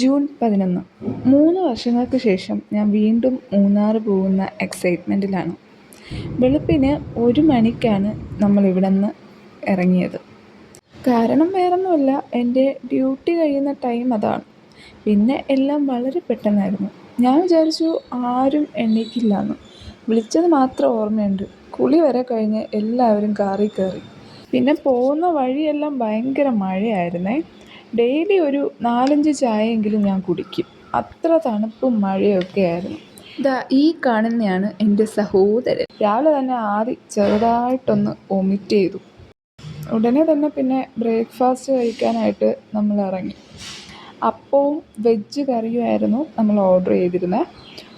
June പതിനൊന്ന്. മൂന്ന് വർഷങ്ങൾക്ക് ശേഷം ഞാൻ വീണ്ടും മൂന്നാർ പോകുന്ന എക്സൈറ്റ്മെന്റിലാണ് വെളുപ്പിന് ഒരു മണിക്കാണ് നമ്മൾ ഇവിടെ നിന്ന് ഇറങ്ങിയത്. കാരണം വേറൊന്നുമല്ല എന്റെ ഡ്യൂട്ടി കഴിയുന്ന ടൈം അതാണ്. പിന്നെ എല്ലാം വളരെ പെട്ടെന്നായിരുന്നു. ഞാൻ വിചാരിച്ചു ആരും എണ്ണീക്കില്ല എന്ന് വിളിച്ചത് മാത്രം ഓർമ്മയുണ്ട്. കുളി വരെ കഴിഞ്ഞ് എല്ലാവരും കാറി കയറി. പിന്നെ പോകുന്ന വഴിയെല്ലാം ഭയങ്കര മഴയായിരുന്നേ. ഡെയിലി ഒരു നാലഞ്ച് ചായയെങ്കിലും ഞാൻ കുടിക്കും. അത്ര തണുപ്പും മഴയൊക്കെ ആയിരുന്നു. ദാ ഈ കാണുന്നതാണ് എന്റെ സഹോദരൻ. രാവിലെ തന്നെ ആദ്യം ചെറുതായിട്ടൊന്ന് വൊമിറ്റ് ചെയ്തു. ഉടനെ തന്നെ പിന്നെ ബ്രേക്ക്ഫാസ്റ്റ് കഴിക്കാനായിട്ട് നമ്മൾ ഇറങ്ങി. അപ്പവും വെജ് കറിയുമായിരുന്നു നമ്മൾ ഓർഡർ ചെയ്തിരുന്നത്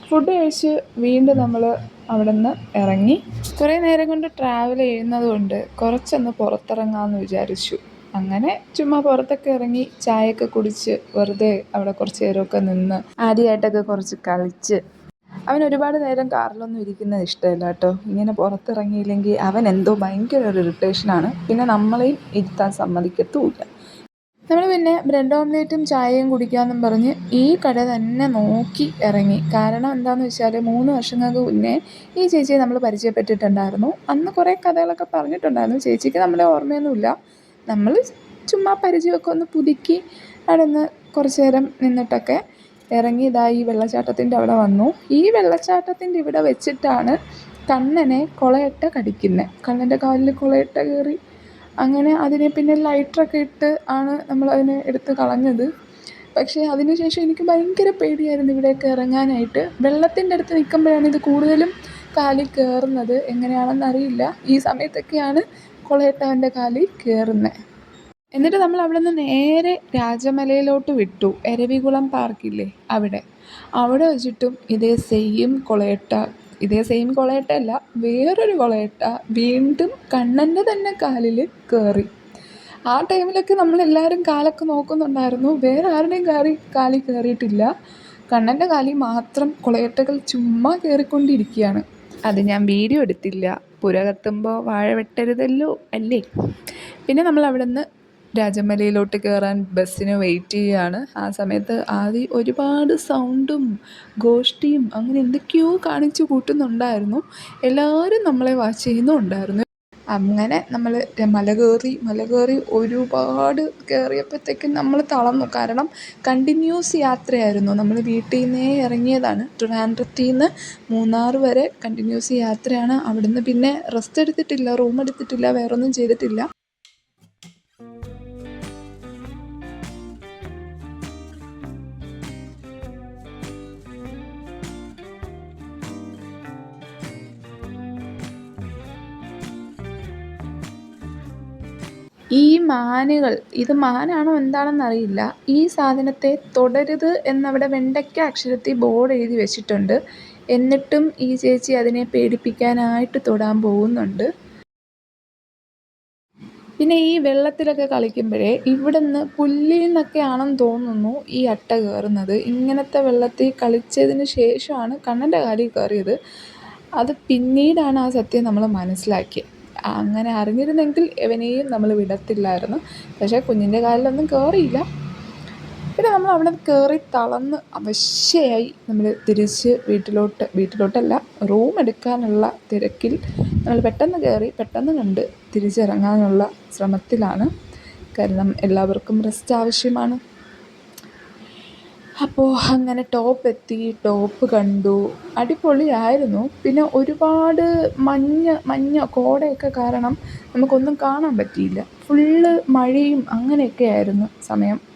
ഫുഡ് കഴിച്ച് വീണ്ടും നമ്മൾ അവിടെ നിന്ന് ഇറങ്ങി. കുറേ നേരം കൊണ്ട് ട്രാവൽ ചെയ്യുന്നത് കൊണ്ട് കുറച്ചൊന്ന് പുറത്തിറങ്ങാമെന്ന് വിചാരിച്ചു. അങ്ങനെ ചുമ്മാ പുറത്തൊക്കെ ഇറങ്ങി ചായയൊക്കെ കുടിച്ച് വെറുതെ അവിടെ കുറച്ച് നേരമൊക്കെ നിന്ന് ആദ്യമായിട്ടൊക്കെ കുറച്ച് കളിച്ച്. അവൻ ഒരുപാട് നേരം കാറിലൊന്നും ഇരിക്കുന്നത് ഇഷ്ടമല്ല കേട്ടോ. ഇങ്ങനെ പുറത്തിറങ്ങിയില്ലെങ്കിൽ അവൻ എന്തോ ഭയങ്കര ഒരു ഇറിറ്റേഷനാണ് പിന്നെ നമ്മളെയും ഇരുത്താൻ സമ്മതിക്കത്തുമില്ല. നമ്മൾ പിന്നെ ബ്രെഡ് ഓംലേറ്റും ചായയും കുടിക്കാമെന്നും പറഞ്ഞ് ഈ കട തന്നെ നോക്കി ഇറങ്ങി. കാരണം എന്താണെന്ന് വെച്ചാൽ മൂന്ന് വർഷങ്ങൾക്ക് മുന്നേ ഈ ചേച്ചിയെ നമ്മൾ പരിചയപ്പെട്ടിട്ടുണ്ടായിരുന്നു. അന്ന് കുറേ കഥകളൊക്കെ പറഞ്ഞിട്ടുണ്ടായിരുന്നു. ചേച്ചിക്ക് നമ്മളെ ഓർമ്മയൊന്നുമില്ല. നമ്മൾ ചുമ്മാ പരിചയമൊക്കെ ഒന്ന് പുതുക്കി അവിടെ നിന്ന് കുറച്ച് നേരം നിന്നിട്ടൊക്കെ ഇറങ്ങി ഇതാ ഈ വെള്ളച്ചാട്ടത്തിന്റെ അവിടെ വന്നു. ഈ വെള്ളച്ചാട്ടത്തിന്റെ ഇവിടെ വെച്ചിട്ടാണ് കണ്ണനെ കൊളയട്ട കടിക്കുന്നത് കണ്ണന്റെ കാലിൽ കൊളയട്ട കയറി അങ്ങനെ അതിനെ പിന്നെ ലൈറ്ററൊക്കെ ഇട്ട് ആണ് നമ്മൾ അതിനെ എടുത്ത് കളഞ്ഞത്. പക്ഷേ അതിനുശേഷം എനിക്ക് ഭയങ്കര പേടിയായിരുന്നു ഇവിടെയൊക്കെ ഇറങ്ങാനായിട്ട്. വെള്ളത്തിന്റെ അടുത്ത് നിൽക്കുമ്പോഴാണ് ഇത് കൂടുതലും കാലിൽ കയറുന്നത് എങ്ങനെയാണെന്ന് അറിയില്ല. ഈ സമയത്തൊക്കെയാണ് കുളയട്ട അവന്റെ കാലിൽ കയറുന്നത് എന്നിട്ട് നമ്മൾ അവിടെ നിന്ന് നേരെ രാജമലയിലോട്ട് വിട്ടു. എരവികുളം പാർക്കില്ലേ അവിടെ. അവിടെ വെച്ചിട്ടും ഇതേ സെയിം കൊളേട്ട ഇതേ സെയിം കൊളേട്ട അല്ല വേറൊരു കൊളേട്ട വീണ്ടും കണ്ണന്റെ തന്നെ കാലിൽ കയറി ആ ടൈമിലൊക്കെ നമ്മളെല്ലാവരും കാലൊക്കെ നോക്കുന്നുണ്ടായിരുന്നു. വേറെ ആരുടെയും കാറി കാലിൽ കയറിയിട്ടില്ല കണ്ണന്റെ കാലിൽ മാത്രം കൊളേട്ടകൾ ചുമ്മാ കയറിക്കൊണ്ടിരിക്കുകയാണ് അത് ഞാൻ വീഡിയോ എടുത്തില്ല. പുര കത്തുമ്പോൾ വാഴ വെട്ടരുതല്ലോ അല്ലേ? പിന്നെ നമ്മൾ അവിടെ നിന്ന് രാജമലയിലോട്ട് കയറാൻ ബസ്സിന് വെയിറ്റ് ചെയ്യുകയാണ് ആ സമയത്ത് ആദ്യം ഒരുപാട് സൗണ്ടും ഗോഷ്ടിയും അങ്ങനെ എന്തൊക്കെയോ കാണിച്ചു കൂട്ടുന്നുണ്ടായിരുന്നു. എല്ലാവരും നമ്മളെ വാച്ച് ചെയ്യുന്നുണ്ടായിരുന്നു. അങ്ങനെ നമ്മൾ മല കയറി മല കയറി ഒരുപാട് കയറിയപ്പോഴത്തേക്കും നമ്മൾ തളർന്നു. കാരണം കണ്ടിന്യൂസ് യാത്രയായിരുന്നു. നമ്മൾ വീട്ടിൽ നിന്നേ ഇറങ്ങിയതാണ് ട്രിവാൻഡ്രത്തിൽ നിന്ന് മൂന്നാർ വരെ കണ്ടിന്യൂസ് യാത്രയാണ്. അവിടുന്ന് പിന്നെ റെസ്റ്റ് എടുത്തിട്ടില്ല റൂം എടുത്തിട്ടില്ല വേറൊന്നും ചെയ്തിട്ടില്ല. ഈ മാനുകൾ ഇത് മാനാണോ എന്താണെന്ന് അറിയില്ല ഈ സാധനത്തെ തൊടരുത് എന്നവിടെ വെണ്ടയ്ക്ക അക്ഷരത്തിൽ ബോർഡ് എഴുതി വെച്ചിട്ടുണ്ട്. എന്നിട്ടും ഈ ചേച്ചി അതിനെ പേടിപ്പിക്കാനായിട്ട് തൊടാൻ പോകുന്നുണ്ട്. പിന്നെ ഈ വെള്ളത്തിലൊക്കെ കളിക്കുമ്പോഴേ ഇവിടെ നിന്ന് പുല്ലിൽ നിന്നൊക്കെ ആണെന്ന് തോന്നുന്നു ഈ അട്ട കയറുന്നത് ഇങ്ങനത്തെ വെള്ളത്തിൽ കളിച്ചതിന് ശേഷമാണ് കണ്ണന്റെ കാലിൽ കയറിയത് അത് പിന്നീടാണ് ആ സത്യം നമ്മൾ മനസ്സിലാക്കിയത്. അങ്ങനെ അറിഞ്ഞിരുന്നെങ്കിൽ ഇവനെയും നമ്മൾ വിടത്തില്ലായിരുന്നു. പക്ഷേ കുഞ്ഞിന്റെ കാലിലൊന്നും കയറിയില്ല പിന്നെ നമ്മൾ അവിടെ കയറി തളർന്ന് അവശയായി നമ്മൾ തിരിച്ച് വീട്ടിലോട്ട് വീട്ടിലോട്ടല്ല റൂം എടുക്കാനുള്ള തിരക്കിൽ നമ്മൾ പെട്ടെന്ന് കയറി പെട്ടെന്ന് കണ്ട് തിരിച്ചിറങ്ങാനുള്ള ശ്രമത്തിലാണ്. കാരണം എല്ലാവർക്കും റെസ്റ്റ് ആവശ്യമാണ്. അപ്പോൾ അങ്ങനെ ടോപ്പ് എത്തി ടോപ്പ് കണ്ടു. അടിപൊളിയായിരുന്നു. പിന്നെ ഒരുപാട് മഞ്ഞ് മഞ്ഞ് കോടയൊക്കെ കാരണം നമുക്കൊന്നും കാണാൻ പറ്റിയില്ല. ഫുള്ള് മഴയും അങ്ങനെയൊക്കെ ആയിരുന്നു സമയം.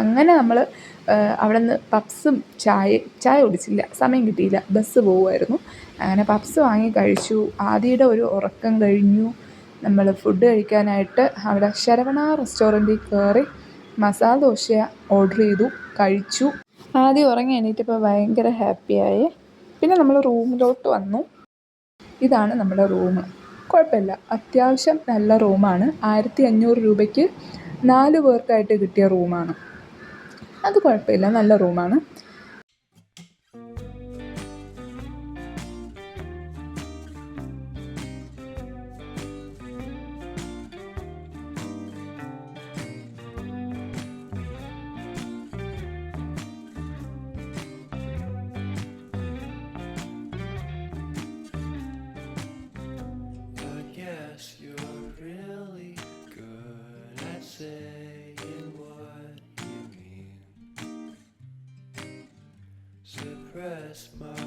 അങ്ങനെ നമ്മൾ അവിടെ നിന്ന് പപ്സും ചായ ചായ കുടിച്ചില്ല സമയം കിട്ടിയില്ല ബസ് പോവുമായിരുന്നു. അങ്ങനെ പപ്സ് വാങ്ങി കഴിച്ചു. ആദിയുടെ ഒരു ഉറക്കം കഴിഞ്ഞു. നമ്മൾ ഫുഡ് കഴിക്കാനായിട്ട് അവിടെ ശരവണ റെസ്റ്റോറന്റിൽ കയറി മസാല ദോശ ഓർഡർ ചെയ്തു കഴിച്ചു. ആദ്യം ഉറങ്ങി എണീറ്റപ്പോൾ ഭയങ്കര ഹാപ്പിയായി പിന്നെ നമ്മൾ റൂമിലോട്ട് വന്നു. ഇതാണ് നമ്മുടെ റൂം കുഴപ്പമില്ല. അത്യാവശ്യം നല്ല റൂമാണ് ആയിരത്തി അഞ്ഞൂറ് രൂപയ്ക്ക് നാല് പേർക്കായിട്ട് കിട്ടിയ റൂമാണ് അത് കുഴപ്പമില്ല നല്ല റൂമാണ് I smile. my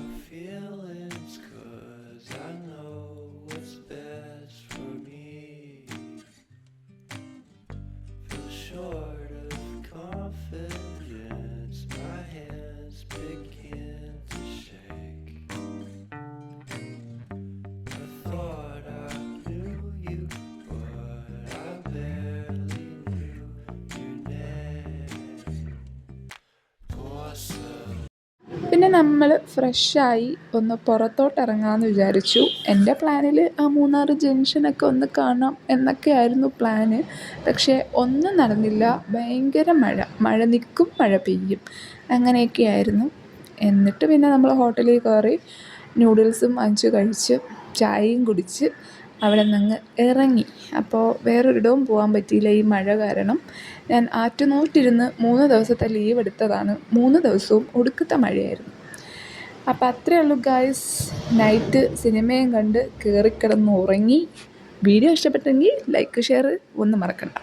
പിന്നെ നമ്മൾ ഫ്രഷായി ഒന്ന് പുറത്തോട്ട് ഇറങ്ങാമെന്ന് വിചാരിച്ചു. എന്റെ പ്ലാനിൽ ആ മൂന്നാർ ജംഗ്ഷനൊക്കെ ഒന്ന് കാണാം എന്നൊക്കെയായിരുന്നു പ്ലാന്. പക്ഷേ ഒന്നും നടന്നില്ല. ഭയങ്കര മഴ. മഴ നിൽക്കും മഴ പെയ്യും. അങ്ങനെയൊക്കെയായിരുന്നു. എന്നിട്ട് പിന്നെ നമ്മൾ ഹോട്ടലിൽ കയറി നൂഡിൽസും വാങ്ങിച്ച് കഴിച്ച് ചായയും കുടിച്ച് അവിടെ നിന്ന് ഇറങ്ങി. അപ്പോൾ വേറൊരിടവും പോകാൻ പറ്റിയില്ല ഈ മഴ കാരണം. ഞാൻ ആറ്റുനോട്ടിരുന്ന് മൂന്ന് ദിവസത്തെ ലീവ് എടുത്തതാണ്. മൂന്ന് ദിവസവും ഒടുക്കത്തെ മഴയായിരുന്നു. അപ്പം അത്രയേ ഉള്ളൂ ഗായ്സ് നൈറ്റ് സിനിമയും കണ്ട് കയറിക്കിടന്ന് ഉറങ്ങി വീഡിയോ ഇഷ്ടപ്പെട്ടെങ്കിൽ ലൈക്ക് ഷെയർ ഒന്നും മറക്കണ്ട.